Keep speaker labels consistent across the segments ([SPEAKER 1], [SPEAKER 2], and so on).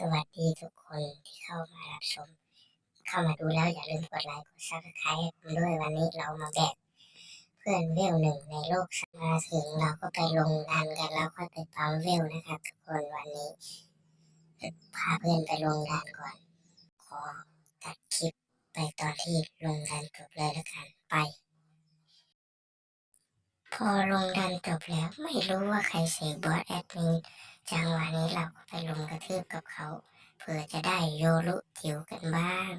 [SPEAKER 1] สวัสดีทุกคนที่เข้ามารับชม เข้ามาดูแล้วอย่าลืมกดไลค์กดซับสไครต์ให้ผมด้วยวันนี้เรามาแบกเพื่อนเวลหนึ่งในโลกมาถึงเราก็ไปลงดันกันแล้วค่อยไปปั๊มเวลนะครับทุกคนวันนี้พาเพื่อนไปลงดันก่อน ขอตัดคลิปไปตอนที่ลงดันจบเลยแล้วกันไป พอลงดันจบแล้วไม่รู้ว่าใครเสกบอสแอดมินจังหวะนี้เราก็ไปลงกระทืบกับเขาเผื่อจะได้โยรุจิ๋วกันบ้าง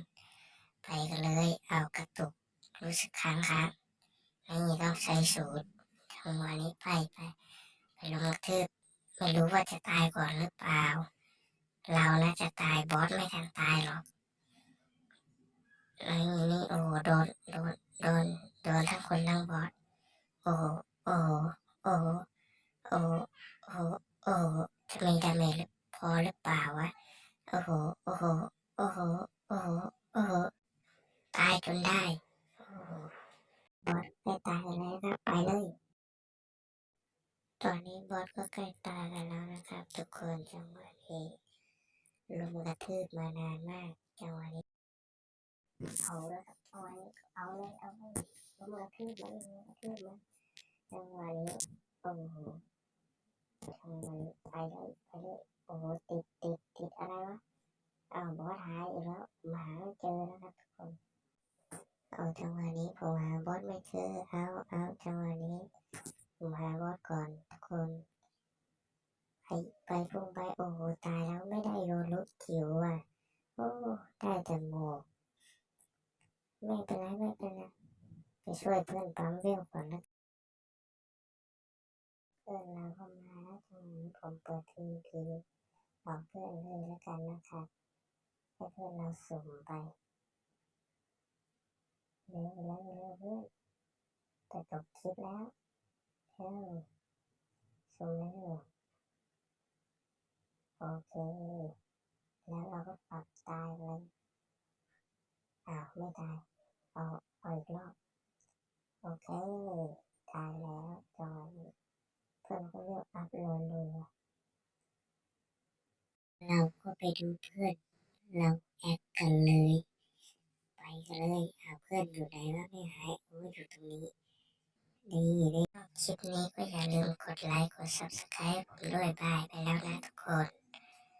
[SPEAKER 1] ไปกันเลยเอากระตุกรู้สึกค้างค้างนี่ต้องใช้สูตรจังหวะนี้ไปไป ไปลงกระทืบไม่รู้ว่าจะตายก่อนหรือเปล่า เราน่าจะตายบอสไม่ทันตายหรอกนี่นี่โอ้โดนโดนโดนโดนทั้งคนทั้งบอสโอ้โหโอ้โหโอ้โหโอ้โห โอ้โหโอ้โหจะมีดาเมจพอหรือเปล่าวะ โอ้โห โอ้โห โอ้โห โอ้โห โอ้โห ตายจนได้ โอ้โหบอสใกล้ตายกันแล้วครับไปเลย ตอนนี้บอสก็ใกล้ตายกันแล้วนะครับ ทุกคนจังหวะนี้ลุมกระทืบมานานมากจังหวะนี้เอาเลยครับเอาไว้เอาเลยเอาเลยลุมกระทืบมันมกระทืบมันจังหวะนี้โอ้โห ไปเลยไปเลยโอ้โหติดติดติดอะไรวะอ้าวบอสหายอีกแล้วหาไม่เจอนะครับทุกคนเอาจังหวะนี้ผมหาบอสไม่เจอเอาเอาจังหวะนี้ผมหาบอสก่อนทุกคนไปไปพุ่งไปโอ้โหตายแล้วไม่ได้โยนลูกจิ๋วอะโอ้ได้แต่หมวกไม่เป็นไรไม่เป็นไรไปช่วยเพื่อนปั๊มเวลก่อนนะเพื่อนเราเข้ามา ผมเปิดทีทีบอกเพื่อนเลยแล้วกันนะครับให้เพื่อนเราสุ่มไปเร็วเร็วเร็วเพื่อนจะจบคลิปแล้วเร็วสุ่มเร็วโอเค แล้วเราก็ปรับตายเลยอ้าวไม่ตายเอาเอาอีกรอบโอเคตายแล้วจอยเพื่อนก็เลือกอัพโหลดเลย เราก็ไปดูเพื่อน เราแอดกันเลย ไปกันเลยหาเพื่อนอยู่ไหนวะไม่หายโอ้ยอยู่ตรงนี้นี่นี่คลิปนี้ก็อย่าลืมกดไลค์ กด subscribe ผมด้วยบายไปแล้วนะทุกคน